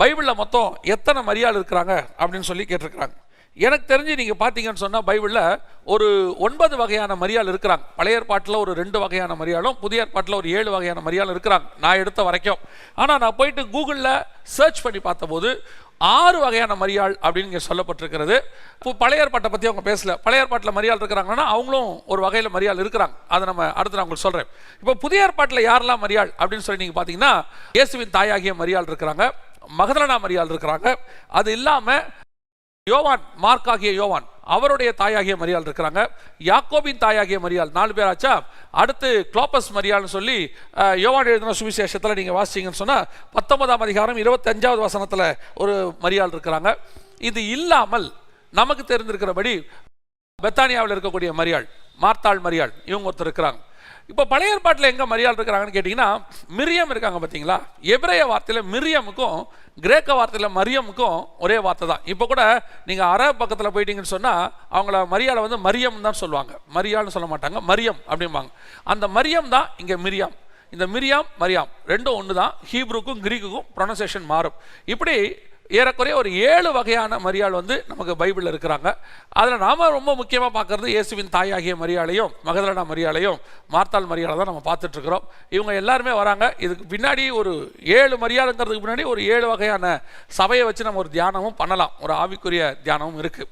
பைபிளில் மொத்தம் எத்தனை மரியாள் இருக்கிறாங்க அப்படின்னு சொல்லி கேட்டிருக்கிறாங்க. எனக்கு தெரிஞ்சு நீங்கள் பார்த்தீங்கன்னு சொன்னால் பைபிளில் ஒரு ஒன்பது வகையான மரியாள் இருக்கிறாங்க. பழைய ஏற்பாட்டில் ஒரு ரெண்டு வகையான மரியாளும் புதிய ஏற்பாட்டில் ஒரு ஏழு வகையான மரியாள் இருக்கிறாங்க. நான் எடுத்த வரைக்கும். ஆனால் நான் போயிட்டு கூகுளில் சர்ச் பண்ணி பார்த்தபோது ஆறு வகையான மரியாள் அப்படின்னு இங்கே சொல்லப்பட்டிருக்கிறது. இப்போ பழைய ஏற்பாட்டை பற்றி அவங்க பேசல. பழைய ஏற்பாட்டில் மரியாள் இருக்கிறாங்கன்னா அவங்களும் ஒரு வகையில் மரியாள் இருக்கிறாங்க. அதை நம்ம அடுத்து நான் உங்களுக்கு சொல்கிறேன் இப்போ புதிய ஏற்பாட்டில் யாரெல்லாம் மரியாள் அப்படின்னு சொல்லி நீங்கள் பார்த்தீங்கன்னா இயேசுவின் தாயாகிய மரியாள் இருக்கிறாங்க. மகதலனா மரியாள் இருக்கிறாங்க. அது இல்லாமல் யோவான் மார்க் ஆகிய யோவான் அவருடைய தாயாகிய மரியாள் இருக்கிறாங்க. யாக்கோபின் தாயாகிய மரியாள் நாலு பேர் ஆச்சா? அடுத்து குளோப்பஸ் மரியாள்னு சொல்லி யோவான் எழுதின சுவிசேஷத்தில் நீங்கள் வாசிச்சீங்கன்னு சொன்னால் பத்தொன்பதாம் அதிகாரம் இருபத்தஞ்சாவது வசனத்தில் ஒரு மரியாள் இருக்கிறாங்க. இது இல்லாமல் நமக்கு தெரிந்திருக்கிறபடி பெத்தானியாவில் இருக்கக்கூடிய மரியாள் மார்த்தாள் மரியாள் இவங்க ஒருத்தர் இருக்கிறாங்க. இப்போ பழைய ஏற்பாட்டில் எங்கே மரியாள் இருக்கிறாங்கன்னு கேட்டிங்கன்னா மிரியம் இருக்காங்க பார்த்தீங்களா எபிரேய வார்த்தையில் மிரியமுக்கும் கிரேக்க வார்த்தையில் மரியமுக்கும் ஒரே வார்த்தை தான். இப்போ கூட நீங்கள் அரபு பக்கத்தில் போயிட்டீங்கன்னு சொன்னால் அவங்கள மரியாதை வந்து மரியம் தான் சொல்லுவாங்க. மரியாள்னு சொல்ல மாட்டாங்க மரியம் அப்படிம்பாங்க. அந்த மரியம் தான் இங்கே மிரியாம். இந்த மிரியாம் மரியாம் ரெண்டும் ஒன்று தான் ஹீப்ருக்கும் கிரீக்குக்கும் ப்ரொனன்சேஷன் மாறும். இப்படி ஏறக்குறைய ஒரு ஏழு வகையான மரியாள் வந்து நமக்கு பைபிளில் இருக்கிறாங்க. அதில் நாம் ரொம்ப முக்கியமாக பார்க்குறது இயேசுவின் தாயாகிய மரியாளையும் மகதலனா மரியாளையும் மார்த்தாள் மரியாதை தான் நம்ம பார்த்துட்ருக்குறோம். இவங்க எல்லாருமே வராங்க. இதுக்கு பின்னாடி ஒரு ஏழு மரியாதைங்கிறதுக்கு முன்னாடி ஒரு ஏழு வகையான சபையை வச்சு நம்ம ஒரு தியானமும் பண்ணலாம். ஒரு ஆவிக்குரிய தியானமும் இருக்குது